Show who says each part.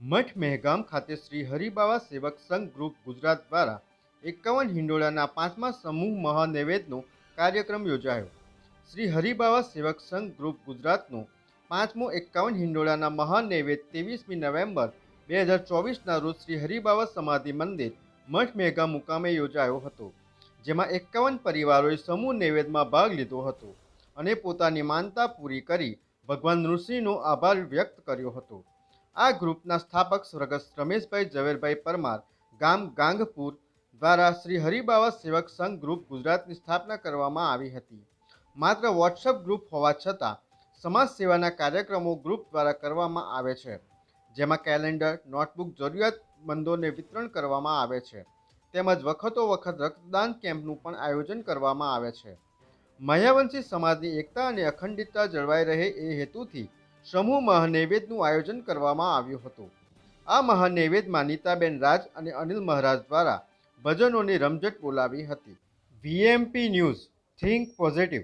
Speaker 1: મઠ મહેગામ ખાતે શ્રી હરિબાવા સેવક સંઘ ગ્રુપ ગુજરાત દ્વારા એકાવન હિંડોળાના પાંચમા સમૂહ મહાનૈવેદનો કાર્યક્રમ યોજાયો. શ્રી હરિબાવા સેવક સંઘ ગ્રુપ ગુજરાતનો પાંચમો એકાવન હિંડોળાના મહાનૈવેદ ત્રેવીસમી નવેમ્બર બે હજાર ચોવીસના રોજ શ્રી હરિબાવા સમાધિ મંદિર મઠ મેઘા મુકામે યોજાયો હતો, જેમાં એકાવન પરિવારોએ સમૂહ નૈવેદમાં ભાગ લીધો હતો અને પોતાની માનતા પૂરી કરી ભગવાન ઋષિનો આભાર વ્યક્ત કર્યો હતો. આ ગ્રુપના સ્થાપક સ્વર્ગસ્થ રમેશભાઈ ઝવેરભાઈ પરમાર ગામ ગાંગપુર દ્વારા શ્રી હરિબાવા સેવક સંઘ ગ્રુપ ગુજરાતની સ્થાપના કરવામાં આવી હતી. માત્ર વોટ્સઅપ ગ્રુપ હોવા છતાં સમાજ સેવાના કાર્યક્રમો ગ્રુપ દ્વારા કરવામાં આવે છે, જેમાં કેલેન્ડર, નોટબુક જરૂરિયાતમંદોને વિતરણ કરવામાં આવે છે, તેમજ વખતો વખત રક્તદાન કેમ્પનું પણ આયોજન કરવામાં આવે છે. મહ્યાવંશી સમાજની એકતા અને અખંડિતતા જળવાઈ રહે એ હેતુથી સમૂહ મહાનૈવેદનું આયોજન કરવામાં આવ્યું હતું. આ મહાનૈવેદમાં નીતાબેન રાજ અને અનિલ મહારાજ દ્વારા ભજનોની રમઝટ બોલાવી હતી. VMP news, think positive.